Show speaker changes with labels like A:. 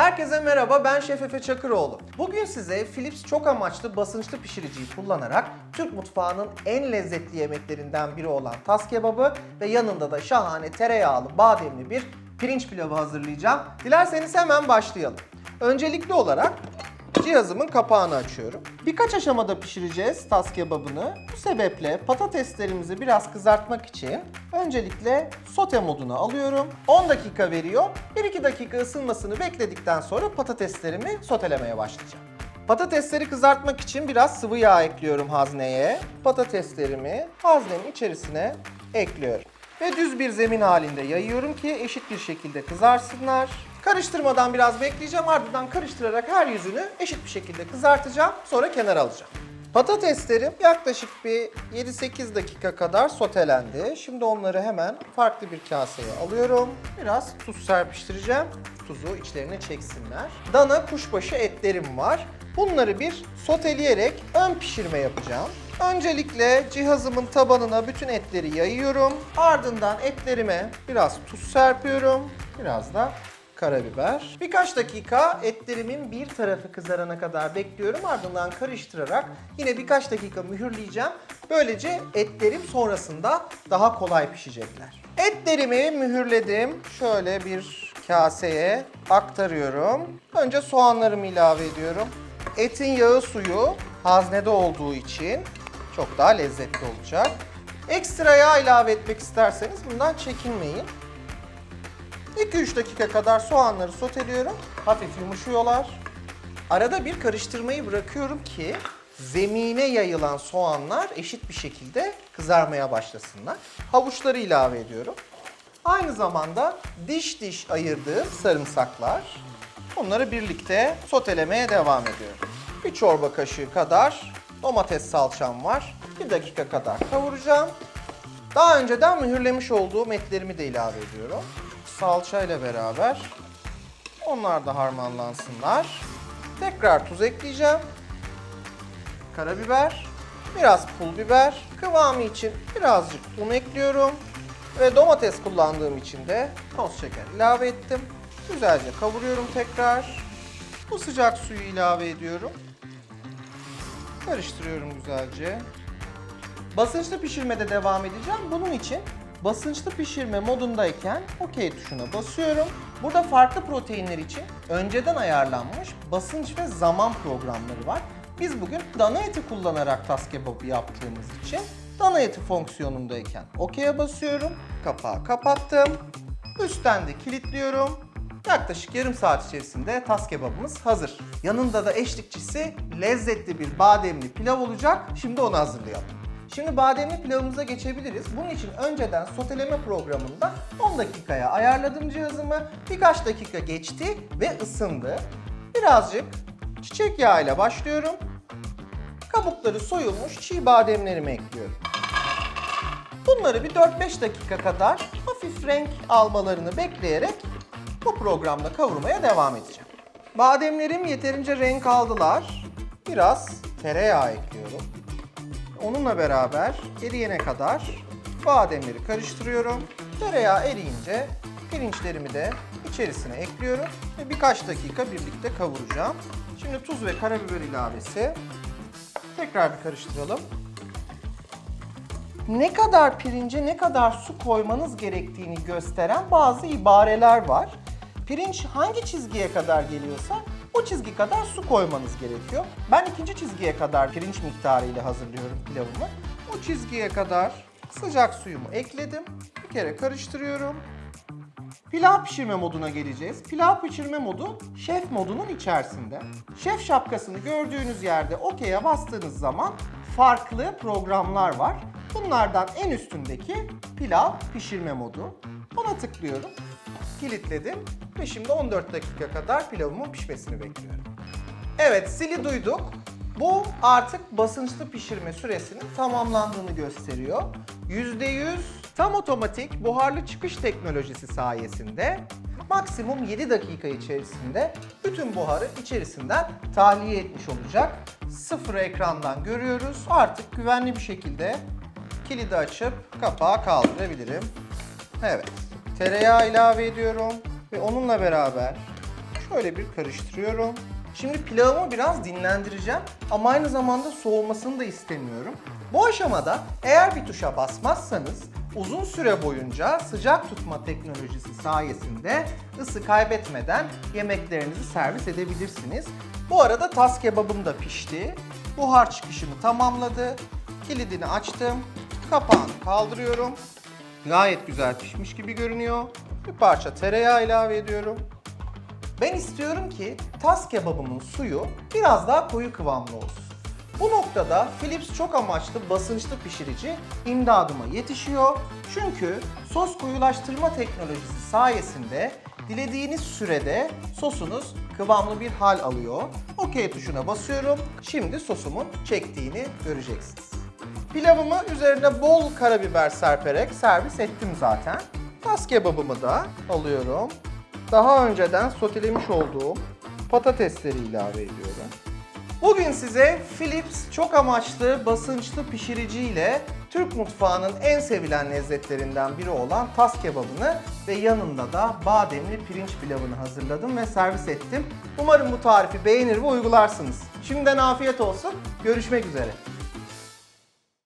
A: Herkese merhaba, ben Şef Efe Çakıroğlu. Bugün size Philips çok amaçlı basınçlı pişiriciyi kullanarak Türk mutfağının en lezzetli yemeklerinden biri olan tas kebabı ve yanında da şahane tereyağlı, bademli bir pirinç pilavı hazırlayacağım. Dilerseniz hemen başlayalım. Öncelikli olarak cihazımın kapağını açıyorum. Birkaç aşamada pişireceğiz tas kebabını. Bu sebeple patateslerimizi biraz kızartmak için öncelikle sote moduna alıyorum. 10 dakika veriyor. 1-2 dakika ısınmasını bekledikten sonra patateslerimi sotelemeye başlayacağım. Patatesleri kızartmak için biraz sıvı yağ ekliyorum hazneye. Patateslerimi haznenin içerisine ekliyorum. Ve düz bir zemin halinde yayıyorum ki eşit bir şekilde kızarsınlar. Karıştırmadan biraz bekleyeceğim ardından karıştırarak her yüzünü eşit bir şekilde kızartacağım. Sonra kenara alacağım. Patateslerim yaklaşık bir 7-8 dakika kadar sotelendi. Şimdi onları hemen farklı bir kaseye alıyorum. Biraz tuz serpiştireceğim. Tuzu içlerine çeksinler. Dana kuşbaşı etlerim var. Bunları bir soteleyerek ön pişirme yapacağım. Öncelikle cihazımın tabanına bütün etleri yayıyorum. Ardından etlerime biraz tuz serpiyorum. Biraz da karabiber. Birkaç dakika etlerimin bir tarafı kızarana kadar bekliyorum. Ardından karıştırarak yine birkaç dakika mühürleyeceğim. Böylece etlerim sonrasında daha kolay pişecekler. Etlerimi mühürledim. Şöyle bir kaseye aktarıyorum. Önce soğanlarımı ilave ediyorum. Etin yağı suyu haznede olduğu için çok daha lezzetli olacak. Ekstra yağ ilave etmek isterseniz bundan çekinmeyin. 2-3 dakika kadar soğanları soteliyorum. Hafif yumuşuyorlar. Arada bir karıştırmayı bırakıyorum ki zemine yayılan soğanlar eşit bir şekilde kızarmaya başlasınlar. Havuçları ilave ediyorum. Aynı zamanda diş diş ayırdığım sarımsaklar. Onları birlikte sotelemeye devam ediyorum. Bir çorba kaşığı kadar domates salçam var. Bir dakika kadar kavuracağım. Daha önceden mühürlemiş olduğum etlerimi de ilave ediyorum. Salça ile beraber onlar da harmanlansınlar. Tekrar tuz ekleyeceğim. Karabiber, biraz pul biber, kıvamı için birazcık un ekliyorum. Ve domates kullandığım için de toz şeker ilave ettim. Güzelce kavuruyorum tekrar. Bu sıcak suyu ilave ediyorum. Karıştırıyorum güzelce. Basınçlı pişirmede devam edeceğim. Bunun için basınçlı pişirme modundayken OK tuşuna basıyorum. Burada farklı proteinler için önceden ayarlanmış basınç ve zaman programları var. Biz bugün dana eti kullanarak tas kebabı yaptığımız için dana eti fonksiyonundayken OK'ye basıyorum. Kapağı kapattım. Üstten de kilitliyorum. Yaklaşık yarım saat içerisinde tas kebabımız hazır. Yanında da eşlikçisi lezzetli bir bademli pilav olacak. Şimdi onu hazırlayalım. Şimdi bademli pilavımıza geçebiliriz. Bunun için önceden soteleme programında 10 dakikaya ayarladım cihazımı. Birkaç dakika geçti ve ısındı. Birazcık çiçek yağı ile başlıyorum. Kabukları soyulmuş çiğ bademlerimi ekliyorum. Bunları bir 4-5 dakika kadar hafif renk almalarını bekleyerek bu programda kavurmaya devam edeceğim. Bademlerim yeterince renk aldılar. Biraz tereyağı ekliyorum. Onunla beraber eriyene kadar bademleri karıştırıyorum. Tereyağı eriyince pirinçlerimi de içerisine ekliyorum ve birkaç dakika birlikte kavuracağım. Şimdi tuz ve karabiber ilavesi. Tekrar bir karıştıralım. Ne kadar pirince ne kadar su koymanız gerektiğini gösteren bazı ibareler var. Pirinç hangi çizgiye kadar geliyorsa o çizgi kadar su koymanız gerekiyor. Ben ikinci çizgiye kadar pirinç miktarı ile hazırlıyorum pilavımı. O çizgiye kadar sıcak suyumu ekledim. Bir kere karıştırıyorum. Pilav pişirme moduna geleceğiz. Pilav pişirme modu şef modunun içerisinde. Şef şapkasını gördüğünüz yerde OK'ye bastığınız zaman farklı programlar var. Bunlardan en üstündeki pilav pişirme modu. Ona tıklıyorum. Kilitledim ve şimdi 14 dakika kadar pilavımın pişmesini bekliyorum. Evet, sili duyduk. Bu artık basınçlı pişirme süresinin tamamlandığını gösteriyor. %100 tam otomatik buharlı çıkış teknolojisi sayesinde maksimum 7 dakika içerisinde bütün buharı içerisinden tahliye etmiş olacak. Sıfır ekrandan görüyoruz. Artık güvenli bir şekilde kilidi açıp kapağı kaldırabilirim. Evet. Tereyağı ilave ediyorum ve onunla beraber şöyle bir karıştırıyorum. Şimdi pilavımı biraz dinlendireceğim ama aynı zamanda soğumasını da istemiyorum. Bu aşamada eğer bir tuşa basmazsanız uzun süre boyunca sıcak tutma teknolojisi sayesinde ısı kaybetmeden yemeklerinizi servis edebilirsiniz. Bu arada tas kebabım da pişti. Buhar çıkışını tamamladı. Kilidini açtım. Kapağını kaldırıyorum. Gayet güzel pişmiş gibi görünüyor. Bir parça tereyağı ilave ediyorum. Ben istiyorum ki tas kebabımın suyu biraz daha koyu kıvamlı olsun. Bu noktada Philips çok amaçlı basınçlı pişirici imdadıma yetişiyor. Çünkü sos koyulaştırma teknolojisi sayesinde dilediğiniz sürede sosunuz kıvamlı bir hal alıyor. OK tuşuna basıyorum. Şimdi sosumun çektiğini göreceksiniz. Pilavımı üzerine bol karabiber serperek servis ettim zaten. Tas kebabımı da alıyorum. Daha önceden sotelemiş olduğum patatesleri ilave ediyorum. Bugün size Philips çok amaçlı basınçlı pişirici ile Türk mutfağının en sevilen lezzetlerinden biri olan tas kebabını ve yanında da bademli pirinç pilavını hazırladım ve servis ettim. Umarım bu tarifi beğenir ve uygularsınız. Şimdiden afiyet olsun. Görüşmek üzere.